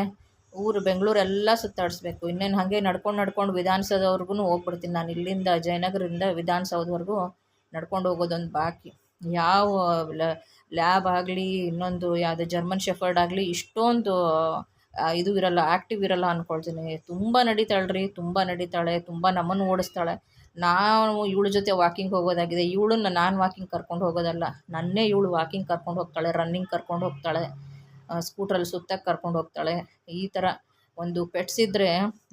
ಊರು ಬೆಂಗಳೂರೆಲ್ಲ ಸುತ್ತಾಡಿಸ್ಬೇಕು, ಇನ್ನೇನು ಹಾಗೆ ನಡ್ಕೊಂಡು ನಡ್ಕೊಂಡು ವಿಧಾನಸೌಧವರೆಗೂ ಹೋಗ್ಬಿಡ್ತೀನಿ ನಾನು. ಇಲ್ಲಿಂದ ಜಯನಗರದಿಂದ ವಿಧಾನಸೌಧವರೆಗೂ ನಡ್ಕೊಂಡು ಹೋಗೋದೊಂದು ಬಾಕಿ. ಯಾವ ಲ್ಯಾಬ್ ಆಗಲಿ, ಇನ್ನೊಂದು ಯಾವುದೇ ಜರ್ಮನ್ ಶೆಫರ್ಡ್ ಆಗಲಿ, ಇಷ್ಟೊಂದು ಇದು ಇರಲ್ಲ ಆ್ಯಕ್ಟಿವ್ ಇರಲ್ಲ ಅಂದ್ಕೊಳ್ತೀನಿ ತುಂಬ ನಡೀತಾಳೆ ರೀ ತುಂಬ ನಡೀತಾಳೆ, ತುಂಬ ನಮ್ಮನ್ನು ಓಡಿಸ್ತಾಳೆ. ನಾವು ಇವಳ ಜೊತೆ ವಾಕಿಂಗ್ ಹೋಗೋದಾಗಿದೆ. ಇವಳನ್ನ ನಾನು ವಾಕಿಂಗ್ ಕರ್ಕೊಂಡು ಹೋಗೋದಲ್ಲ. ನನ್ನೇ ಇವಳು ವಾಕಿಂಗ್ ಕರ್ಕೊಂಡು ಹೋಗ್ತಾಳೆ ರನ್ನಿಂಗ್ ಕರ್ಕೊಂಡು ಹೋಗ್ತಾಳೆ ಸ್ಕೂಟ್ರಲ್ಲಿ ಸುತ್ತಕ್ಕೆ ಕರ್ಕೊಂಡು ಹೋಗ್ತಾಳೆ. ಈ ಥರ ಒಂದು ಪೆಟ್ಸ್ ಇದ್ದರೆ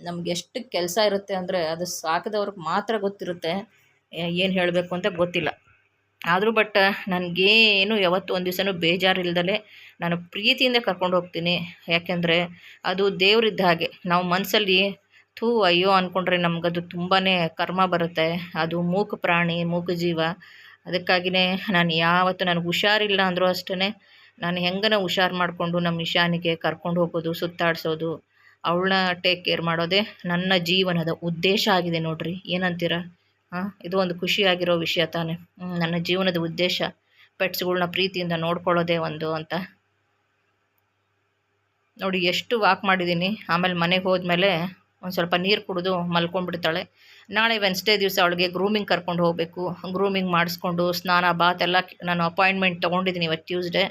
ನಮ್ಗೆ ಎಷ್ಟು ಕೆಲಸ ಇರುತ್ತೆ ಅಂದರೆ ಅದು ಸಾಕಿದವ್ರಿಗೆ ಮಾತ್ರ ಗೊತ್ತಿರುತ್ತೆ. ಏನು ಹೇಳಬೇಕು ಅಂತ ಗೊತ್ತಿಲ್ಲ. ಆದರೂ ಬಟ್ ನನಗೇನು ಯಾವತ್ತು ಒಂದು ದಿವಸನೂ ಬೇಜಾರಿಲ್ದಲೆ ನಾನು ಪ್ರೀತಿಯಿಂದ ಕರ್ಕೊಂಡು ಹೋಗ್ತೀನಿ. ಯಾಕೆಂದರೆ ಅದು ದೇವರಿದ್ದ ಹಾಗೆ. ನಾವು ಮನಸ್ಸಲ್ಲಿ ಥೂ, ಅಯ್ಯೋ ಅಂದ್ಕೊಂಡ್ರೆ ನಮಗದು ತುಂಬಾ ಕರ್ಮ ಬರುತ್ತೆ. ಅದು ಮೂಕ ಪ್ರಾಣಿ, ಮೂಕ ಜೀವ. ಅದಕ್ಕಾಗಿಯೇ ನಾನು ಯಾವತ್ತು ನನಗೆ ಹುಷಾರಿಲ್ಲ ಅಂದರೂ ಅಷ್ಟೇ ನಾನು ಹೆಂಗನ ಹುಷಾರು ಮಾಡಿಕೊಂಡು ನಮ್ಮ ಇಶಾನಿಗೆ ಕರ್ಕೊಂಡು ಹೋಗೋದು, ಸುತ್ತಾಡಿಸೋದು, ಅವಳನ್ನ ಟೇಕ್ ಕೇರ್ ಮಾಡೋದೇ ನನ್ನ ಜೀವನದ ಉದ್ದೇಶ ಆಗಿದೆ ನೋಡ್ರಿ. ಏನಂತೀರ? ಇದು ಒಂದು ಖುಷಿಯಾಗಿರೋ ವಿಷಯ ತಾನೆ. ನನ್ನ ಜೀವನದ ಉದ್ದೇಶ ಪೆಟ್ಸ್ಗಳನ್ನ ಪ್ರೀತಿಯಿಂದ ನೋಡ್ಕೊಳ್ಳೋದೇ ಒಂದು ಅಂತ. ನೋಡಿ, ಎಷ್ಟು ವಾಕ್ ಮಾಡಿದ್ದೀನಿ. ಆಮೇಲೆ ಮನೆಗೆ ಹೋದ್ಮೇಲೆ ಒಂದು ಸ್ವಲ್ಪ ನೀರು ಕುಡಿದು ಮಲ್ಕೊಂಡ್ಬಿಡ್ತಾಳೆ. ನಾಳೆ ವೆನ್ಸ್ಡೇ ದಿವಸ ಅವಳಿಗೆ ಗ್ರೂಮಿಂಗ್ ಕರ್ಕೊಂಡು ಹೋಗಬೇಕು. ಗ್ರೂಮಿಂಗ್ ಮಾಡಿಸ್ಕೊಂಡು ಸ್ನಾನ ಬಾತ್ ಎಲ್ಲ ನಾನು ಅಪಾಯಿಂಟ್ಮೆಂಟ್ ತೊಗೊಂಡಿದ್ದೀನಿ ಇವತ್ತು ಟ್ಯೂಸ್ಡೇ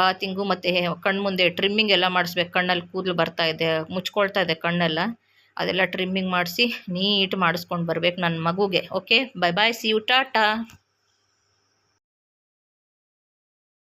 ಬಾತಿಂಗು ಮತ್ತು ಕಣ್ಮುಂದೆ ಟ್ರಿಮ್ಮಿಂಗ್ ಎಲ್ಲ ಮಾಡಿಸ್ಬೇಕು. ಕಣ್ಣಲ್ಲಿ ಕೂದಲು ಬರ್ತಾ ಇದೆ, ಮುಚ್ಕೊಳ್ತಾ ಇದೆ ಕಣ್ಣೆಲ್ಲ. ಅದೆಲ್ಲ ಟ್ರಿಮ್ಮಿಂಗ್ ಮಾಡಿಸಿ ನೀಟ್ ಮಾಡಿಸ್ಕೊಂಡು ಬರ್ಬೇಕು ನನ್ನ ಮಗುಗೆ okay bye bye see you tata